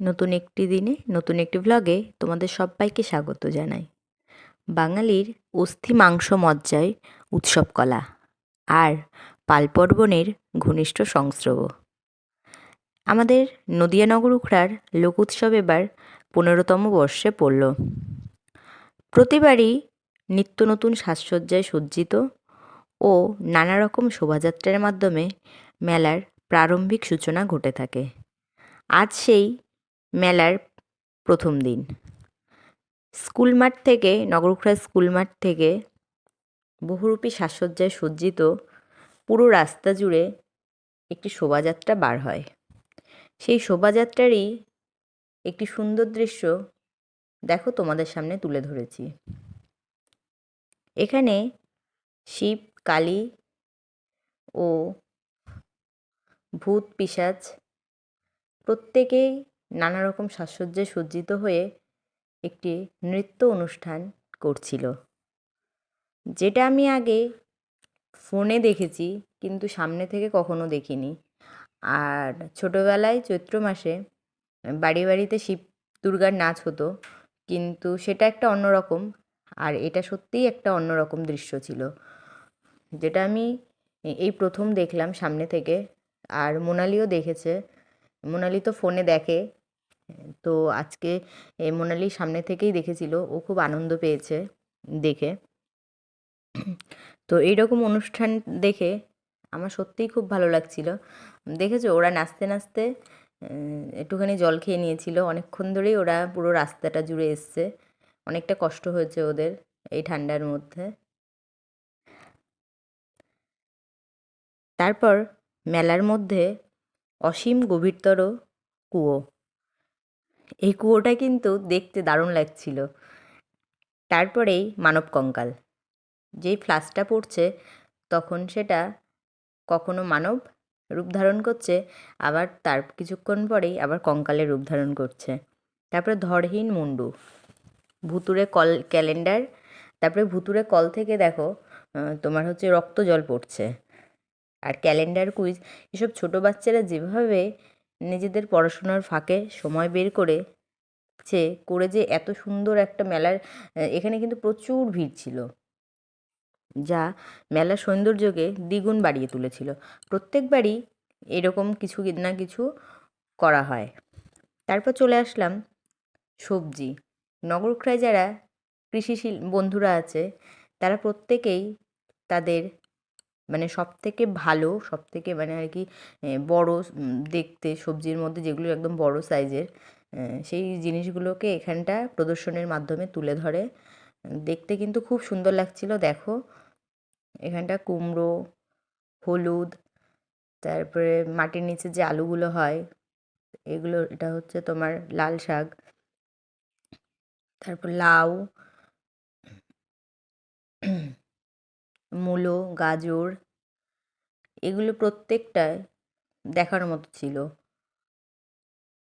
নতুন একটি দিনে, নতুন একটি ভ্লগে তোমাদের সবাইকে স্বাগত জানাই। বাঙালির অস্থি মাংস মজ্জায় উৎসব কলা আর পালপর্বণের ঘনিষ্ঠ সংস্রব। আমাদের নদিয়া নগর উখড়ার লোক উৎসব এবার পনেরোতম বর্ষে পড়ল। প্রতিবারই নিত্য নতুন সাজসজ্জায় সজ্জিত ও নানা রকম শোভাযাত্রার মাধ্যমে মেলার প্রারম্ভিক সূচনা ঘটে থাকে। আজ সেই মেলার প্রথম দিন। স্কুল মাঠ থেকে নগরখোলা স্কুল মাঠ থেকে বহুরূপী সাজসজ্জায় সজ্জিত পুরো রাস্তা জুড়ে একটি শোভাযাত্রা বার হয়। সেই শোভাযাত্রারই একটি সুন্দর দৃশ্য দেখো তোমাদের সামনে তুলে ধরেছি। এখানে শিব, কালী ও ভূত পিশাচ প্রত্যেকেই নানা রকম সাজসজ্জায় সজ্জিত হয়ে একটি নৃত্য অনুষ্ঠান করছিল। যেটা আমি আগে ফোনে দেখেছি, কিন্তু সামনে থেকে কখনো দেখিনি। আর ছোটোবেলায় চৈত্র মাসে বাড়ি বাড়িতে শিব দুর্গার নাচ হতো, কিন্তু সেটা একটা অন্যরকম, আর এটা সত্যিই একটা অন্যরকম দৃশ্য ছিল। যেটা আমি এই প্রথম দেখলাম সামনে থেকে, আর মোনালিও দেখেছে। মোনালি তো ফোনে দেখে তো আজকে মোনালি সামনে থেকেই দেখেছিল, ও খুব আনন্দ পেয়েছে দেখে। তো এইরকম অনুষ্ঠান দেখে আমার সত্যিই খুব ভালো লাগছিল। দেখেছ, ওরা নাচতে নাচতে একটুখানি জল খেয়ে নিয়েছিল। অনেকক্ষণ ধরেই ওরা পুরো রাস্তাটা জুড়ে এসছে। অনেকটা কষ্ট হয়েছে ওদের এই ঠান্ডার মধ্যে। তারপর মেলার মধ্যে অসীম গভীরতর কুয়ো। এই কুয়োটা কিন্তু দেখতে দারুণ লাগছিল। তারপরেই মানব কঙ্কাল। যেই ফ্লাশটা পড়ছে, তখন সেটা কখনো মানব রূপ ধারণ করছে, আবার তার কিছুক্ষণ পরেই আবার কঙ্কালের রূপ ধারণ করছে। তারপরে ধরহীন মুন্ডু। ভুতুরে কল, ক্যালেন্ডার। তারপরে ভুতুরে কল থেকে দেখো তোমার হচ্ছে রক্ত জল পড়ছে। আর ক্যালেন্ডার কুইজ, এসব ছোটো বাচ্চারা যেভাবে নিজেদের পড়াশোনার ফাঁকে সময় বের করে সে করে যে এত সুন্দর একটা মেলার এখানে কিন্তু প্রচুর ভিড় ছিল। যা মেলার সৌন্দর্যকে দ্বিগুণ বাড়িয়ে তুলেছিল। প্রত্যেকবারই এরকম কিছু না কিছু করা হয়। তারপর চলে আসলাম সবজি। নগরক্রায় যারা কৃষিশীল বন্ধুরা আছে, তারা প্রত্যেকেই তাদের মানে সব থেকে ভালো সব থেকে মানে আর কি বড়ো দেখতে, সবজির মধ্যে যেগুলো একদম বড়ো সাইজের সেই জিনিসগুলোকে এখানটা প্রদর্শনের মাধ্যমে তুলে ধরে। দেখতে কিন্তু খুব সুন্দর লাগছিল, দেখো। এখানটা কুমড়ো, হলুদ, তারপরে মাটির নিচে যে আলুগুলো হয়, এগুলো, এটা হচ্ছে তোমার লাল শাক। তারপর লাউ। মূলো, গাজর, এগুলো প্রত্যেকটাই দেখার মতো ছিল।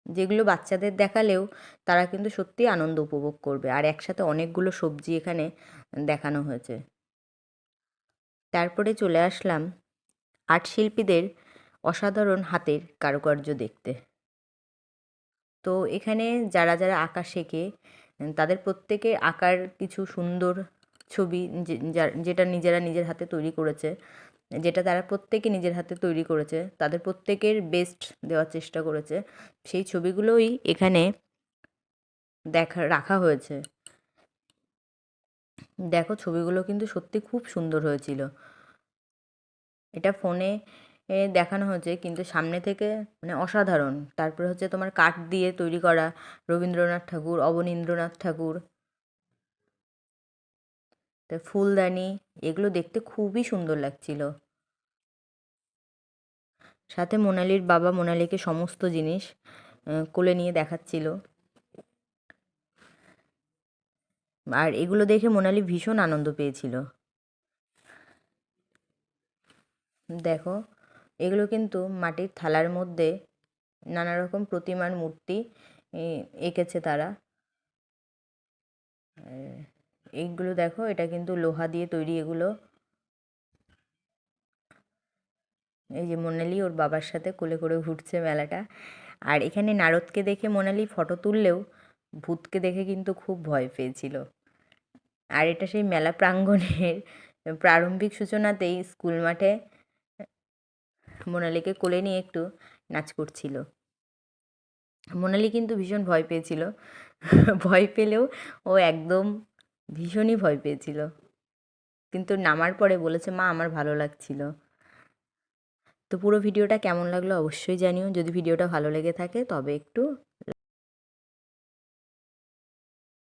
যেগুলো বাচ্চাদের দেখালেও তারা কিন্তু সত্যিই আনন্দ উপভোগ করবে। আর একসাথে অনেকগুলো সবজি এখানে দেখানো হয়েছে। তারপরে চলে আসলাম আর্ট শিল্পীদের অসাধারণ হাতের কারুকার্য দেখতে। তো এখানে যারা যারা আঁকা শেখে, তাদের প্রত্যেকে আঁকার কিছু সুন্দর ছবি যেটা নিজেরা নিজের হাতে তৈরি করেছে, যেটা তারা প্রত্যেকে নিজের হাতে তৈরি করেছে, তাদের প্রত্যেকের বেস্ট দেওয়ার চেষ্টা করেছে, সেই ছবিগুলোই এখানে দেখা, রাখা হয়েছে। দেখো ছবিগুলো কিন্তু সত্যি খুব সুন্দর হয়েছিল। এটা ফোনে দেখানো হয়েছে, কিন্তু সামনে থেকে মানে অসাধারণ। তারপরে হচ্ছে তোমার কাঠ দিয়ে তৈরি করা রবীন্দ্রনাথ ঠাকুর, অবনীন্দ্রনাথ ঠাকুর তা ফুলদানি, এগুলো দেখতে খুবই সুন্দর লাগছিল। সাথে মোনালির বাবা মোনালিকে সমস্ত জিনিস কোলে নিয়ে দেখাচ্ছিল। আর এগুলো দেখে মোনালি ভীষণ আনন্দ পেয়েছিল। দেখো, এগুলো কিন্তু মাটির থালার মধ্যে নানা রকম প্রতিমার মূর্তি এঁকেছে তারা। এইগুলো দেখো, এটা কিন্তু লোহা দিয়ে তৈরি এগুলো। এই যে মোনালি ওর বাবার সাথে কোলে করে ঘুরছে মেলাটা। আর এখানে নারদকে দেখে মোনালি ফটো তুললেও ভূতকে দেখে কিন্তু খুব ভয় পেয়েছিল। আর এটা সেই মেলা প্রাঙ্গণের প্রারম্ভিক সূচনাতেই স্কুল মাঠে মোনালিকে কোলে নিয়ে একটু নাচ করছিল। মোনালি কিন্তু ভীষণ ভয় পেয়েছিল। ভয় পেলেও ও একদম ভীষণই ভয় পেয়েছিল। কিন্তু নামার পরে বলেছে, মা, আমার ভালো লাগছিল। তো পুরো ভিডিওটা কেমন লাগল অবশ্যই জানিও। যদি ভিডিওটা ভালো লেগে থাকে তবে একটু